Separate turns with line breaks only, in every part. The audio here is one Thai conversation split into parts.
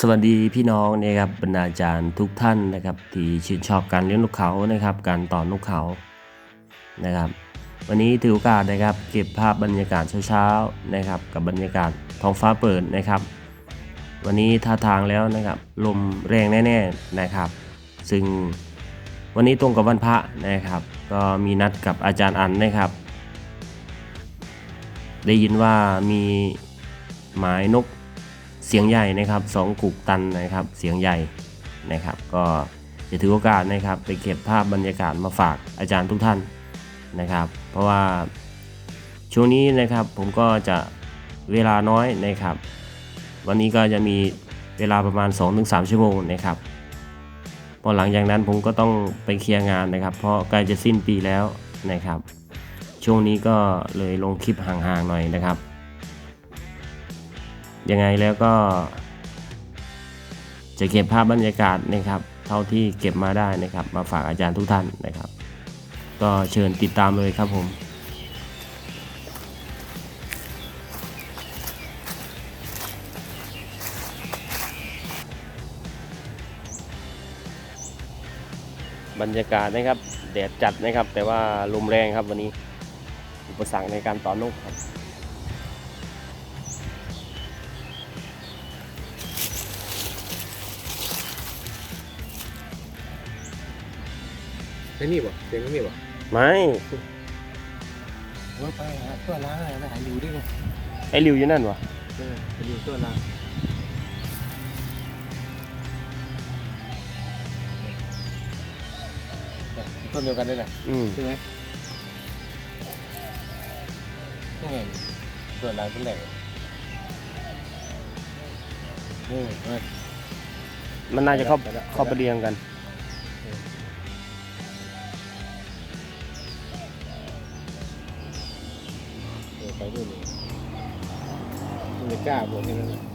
สวัสดีพี่น้องนะครับบรรดาจารย์ทุกท่านนะครับที่ชื่นชอบการเลี้ยงนกเขานะครับ การต่อนกเขานะครับ วันนี้ถือโอกาสนะครับเก็บภาพบรรยากาศเช้าๆนะครับ กับบรรยากาศท้องฟ้าเปิดนะครับ วันนี้ท่าทางแล้วนะครับ ลมแรงแน่ๆนะครับ ซึ่งวันนี้ตรงกับวันพระนะครับ ก็มีนัดกับอาจารย์อันนะครับ ได้ยินว่ามีหมายนก เสียงใหญ่นะครับสองกุกตันนะครับเสียงใหญ่นะครับ ก็จะถือโอกาสนะครับไปเก็บภาพบรรยากาศมาฝากอาจารย์ทุกท่านนะครับ เพราะว่าช่วงนี้นะครับผมก็จะเวลาน้อยนะครับ วันนี้ก็จะมีเวลาประมาณ 2-3 ชั่วโมงนะครับพอหลังจากนั้นผมก็ต้องไปเคลียร์งานนะครับ เพราะใกล้จะสิ้นปีแล้วนะครับ ช่วงนี้ก็เลยลงคลิปห่างๆหน่อยนะครับ ยังไงแล้วก็ จะเก็บภาพบรรยากาศนะครับ เท่าที่เก็บมาได้นะครับ มาฝากอาจารย์ทุกท่านนะครับ ก็เชิญติดตามเลยครับผมบรรยากาศนะครับ แดดจัดนะครับ แต่ว่าลมแรงครับวันนี้ อุปสรรคในการต่อนกครับ
ไอ้นี่บ่เสียงไอ้นี่บ่
ไม่
ว่าไปหาตัวล้างอะไรนะหาอยู่ดิไง
ไอริวอยู่นั่นวะ
เออไปอยู่ตัวล้างต้นเดียวกันได้แหละ
อืม
ใช่ไหมนี่ไงตัวล้างเป็นแหล่งโอ้ยเออ
มันน่าจะเข้า
ไปแล้ว
เข้าไปเรียงกัน
ไปด้วยนี่มันไม่กล้าบวกนี่แล้วนะ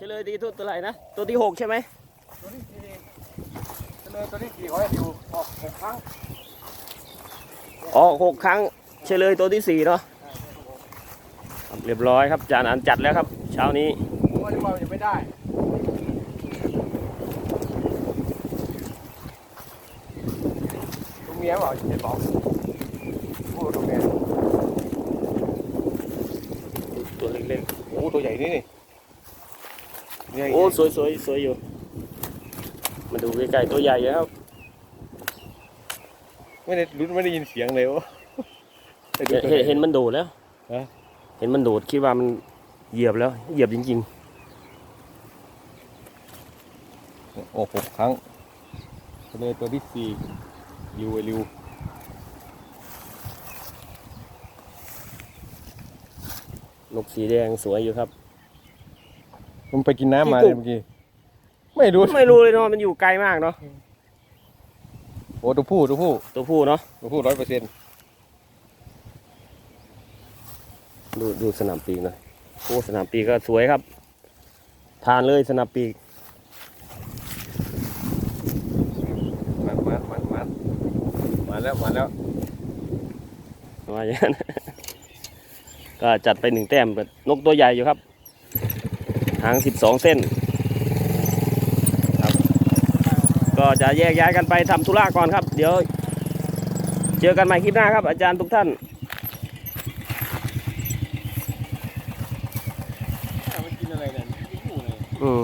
เฉลยดีตัวตัวไหนนะ ตัวที่หกใช่ไหม
ตัวนี้สี่เลยตัวนี้สี่ร้อยอยู่ออกหกครั้ง
อ๋อหกครั้งเฉลยตัวที่สี่เนาะครับเรียบร้อยครับจานอันจัดแล้วครับ เช้านี้
ผมว่าที่ว่ามันยังไม่ได้ตัวเมียเปล่าเห็นบอกโอ้ตัวเมีย
ตัวเล็ก
โอ้ตัวใหญ่นี่นี่เนี่ย
ๆ โอ้สวยสวยสวยอยู่ มาดูใกล้ๆตัวใหญ่อยู่ครับ
ไม่ได้รู้ไม่ได้ยินเสียงเลยโอ้แต่ดู
เห็น
ตัวให
เห็น
ญ่
เห็นมันโดดแล้ว
ฮะ
เห็นมันโดดคิดว่ามันเหยียบแล้ว เหยียบจริง
โอ้หกครั้งตัวเลยตัวที่สี่ยูไอริว
ๆนกสีแดงสวยอยู่ครับ
มันไปกินน้ำมา
กี่
เลย
กุ๊ก
เมื่อกี้ ไม่รู้
ไม่รู้เลยเนาะมันอยู่ไกลมากเนาะ
โอ้ตัวผู้ตัวผู้
ตัวผู้เนาะ
ตัวผู้ร้อยเปอร์เซ็นต์
ดูดูสนามปีกหน่อยโอ้สนามปีกก็สวยครับทานเลยสนามปีก
มามามามามาแล้วมาแล้ว
ว่าอย่างนั้นก็จัดไปหนึ่งแต้มเป็นนกตัวใหญ่อยู่ครับ หางสิบสองเส้นครับก็จะแยกย้ายกันไปทำธุระก่อนครับ เดี๋ยว เจอกันใหม่คลิปหน้าครับ อาจารย์ทุกท่าน
มันกินอะไรเนี่ยกินผู้เลย
อืม